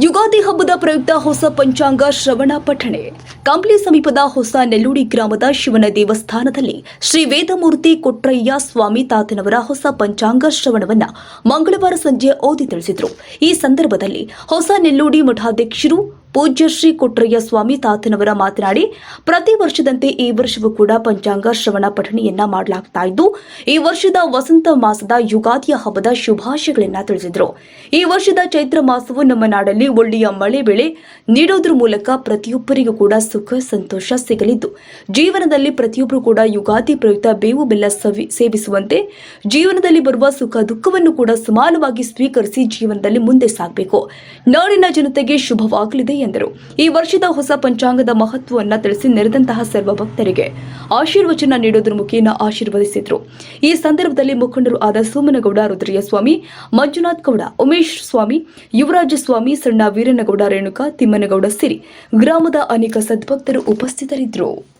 ಯುಗಾದಿ ಹಬ್ಬದ ಪ್ರಯುಕ್ತ ಹೊಸ ಪಂಚಾಂಗ ಶ್ರವಣ ಪಠಣೆ. ಕಂಪ್ಲಿ ಸಮೀಪದ ಹೊಸ ನೆಲ್ಲೂಡಿ ಗ್ರಾಮದ ಶಿವನ ದೇವಸ್ಥಾನದಲ್ಲಿ ಶ್ರೀ ವೇದಮೂರ್ತಿ ಕೊಟ್ರಯ್ಯ ಸ್ವಾಮಿ ತಾತನವರ ಹೊಸ ಪಂಚಾಂಗ ಶ್ರವಣವನ್ನ ಮಂಗಳವಾರ ಸಂಜೆ ಓದಿ ತಿಳಿಸಿದರು. ಈ ಸಂದರ್ಭದಲ್ಲಿ ಹೊಸ ನೆಲ್ಲೂಡಿ ಮಠಾಧ್ಯಕ್ಷರು ಪೂಜ್ಯ ಶ್ರೀ ಕೊಟ್ರಯ್ಯ ಸ್ವಾಮಿ ತಾತನವರ ಮಾತನಾಡಿ, ಪ್ರತಿ ವರ್ಷದಂತೆ ಈ ವರ್ಷವೂ ಕೂಡ ಪಂಚಾಂಗ ಶ್ರವಣ ಪಠಣಿಯನ್ನ ಮಾಡಲಾಗ್ತಾ ಇದ್ದು, ಈ ವರ್ಷದ ವಸಂತ ಮಾಸದ ಯುಗಾದಿಯ ಹಬ್ಬದ ಶುಭಾಶಯಗಳನ್ನ ತಿಳಿಸಿದರು. ಈ ವರ್ಷದ ಚೈತ್ರ ಮಾಸವು ನಮ್ಮ ನಾಡಲ್ಲಿ ಒಳ್ಳೆಯ ಮಳೆ ಬೆಳೆ ನೀಡೋದ್ರ ಮೂಲಕ ಪ್ರತಿಯೊಬ್ಬರಿಗೂ ಕೂಡ ಸುಖ, ಸಂತೋಷ ಸಿಗಲಿದ್ದು, ಜೀವನದಲ್ಲಿ ಪ್ರತಿಯೊಬ್ಬರು ಕೂಡ ಯುಗಾದಿ ಪ್ರಯುಕ್ತ ಬೇವು ಬೆಲ್ಲ ಸವಿ, ಸೇವಿಸುವಂತೆ ಜೀವನದಲ್ಲಿ ಬರುವ ಸುಖ ದುಃಖವನ್ನು ಕೂಡ ಸಮಾನವಾಗಿ ಸ್ವೀಕರಿಸಿ ಜೀವನದಲ್ಲಿ ಮುಂದೆ ಸಾಗಬೇಕು. ನಾಡಿನ ಜನತೆಗೆ ಶುಭವಾಗಲಿದೆ ಎಂದರು. ಈ ವರ್ಷದ ಹೊಸ ಪಂಚಾಂಗದ ಮಹತ್ವವನ್ನು ತಿಳಿಸಿ ನೆರೆದಂತಹ ಸರ್ವ ಭಕ್ತರಿಗೆ ಆಶೀರ್ವಚನ ನೀಡೋದ್ರ ಮುಖೇನ ಆಶೀರ್ವದಿಸಿದ್ರು. ಈ ಸಂದರ್ಭದಲ್ಲಿ ಮುಖಂಡರು ಆದ ಸೋಮನಗೌಡ ರುದ್ರಯ್ಯ ಸ್ವಾಮಿ ಮಂಜುನಾಥ್ ಗೌಡ, ಉಮೇಶ್ ಸ್ವಾಮಿ, ಯುವರಾಜ ಸ್ವಾಮಿ, ಸಣ್ಣ ವೀರನಗೌಡ, ರೇಣುಕಾ, ತಿಮ್ಮನಗೌಡ ಸಿರಿ ಗ್ರಾಮದ ಅನೇಕ ಸದ್ಭಕ್ತರು ಉಪಸ್ಥಿತರಿದ್ದರು